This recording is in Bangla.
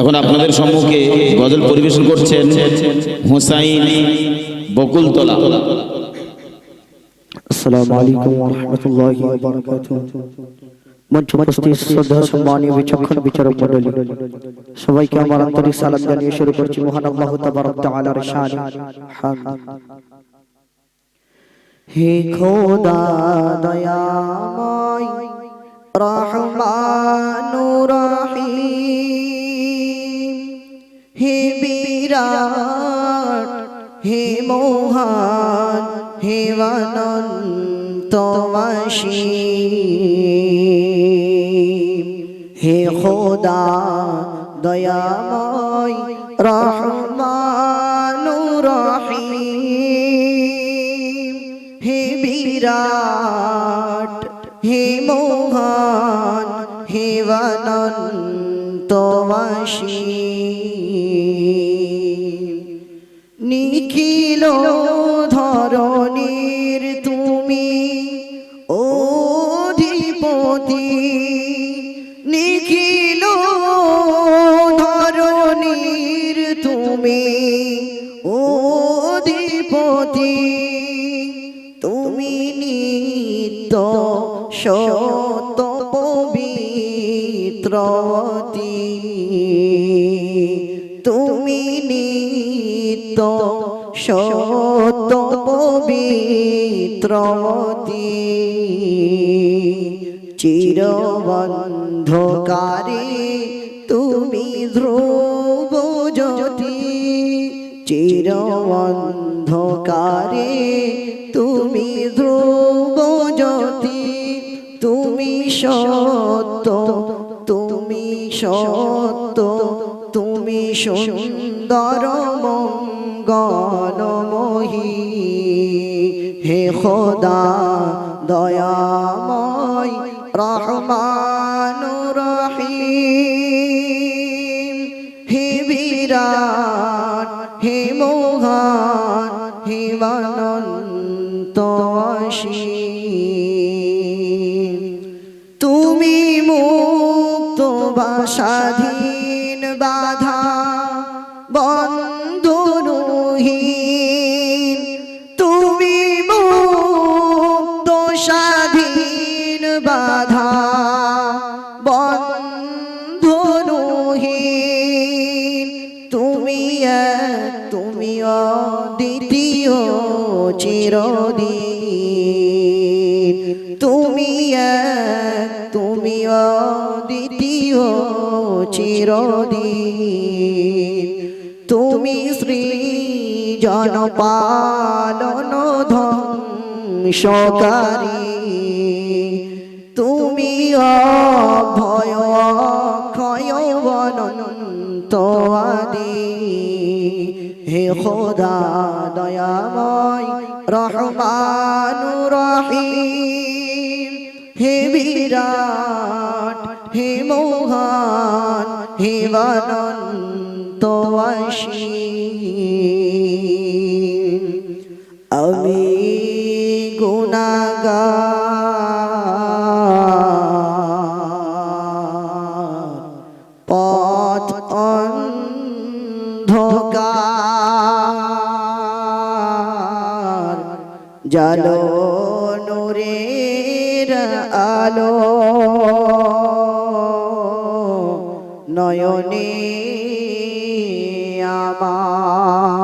এখন আপনাদের সম্মুখে গজল পরিবেশন করছেন হুসাইন বকুলতলা। আসসালামু আলাইকুম ওয়া রাহমাতুল্লাহি ওয়া বারাকাতুহু। মঞ্চ শ্রদ্ধা সম্মানীয় বিচক্ষণ বিচারক মণ্ডলী। সবাইকে আমার আন্তরিক সালাম জানিয়ে শুরু করছি মহান আল্লাহ তাবারক তাআলার শানে। হে খোদা দয়াময় রহমানুর রহিম হে বিরাট, হে মহান, হে অনন্তবাসী হে খোদা, দয়াময় রহমানুর রহিম হে বিরাট মহান হে অনন্তবাসী নিখিল ধরণীর তুমি অধিপতি। নিখিল ধরণীর তুমি অধিপতি। তুমি নিত্য সত পবিত্রতি তুমি নিত্য সত পবিত্রতি চিরবন্ধকারী তুমি ধ্রুব জ্যোতি। চিরবন্ধকারী তুমি ধ্রুব সত্য, তুমি সত্য, তুমি সুন্দর মঙ্গলময়ী হে খোদা দয়াময় রহমান রহিম। হে বিরাট, হে মোহান, হে অনন্তবাসী তুমি মুক্ত বা স্বাধীন বাধা বন্ধুরহীন তুমি মুক্ত স্বাধীন বাধা বন্ধুরহীন তুমি এক, তুমি অদ্বিতীয় চিরদিন। চিরদিন। তুমি শ্রী জনপালন ধ্বংসকারী। তুমি অভয় ক্ষয় হে খোদা দয়াময় রহমান রহিম। হে বিরাট হে মোহান হে অনন্ত আমি গুণাগার পথ জালো নূরের আলো। নয়নে আমার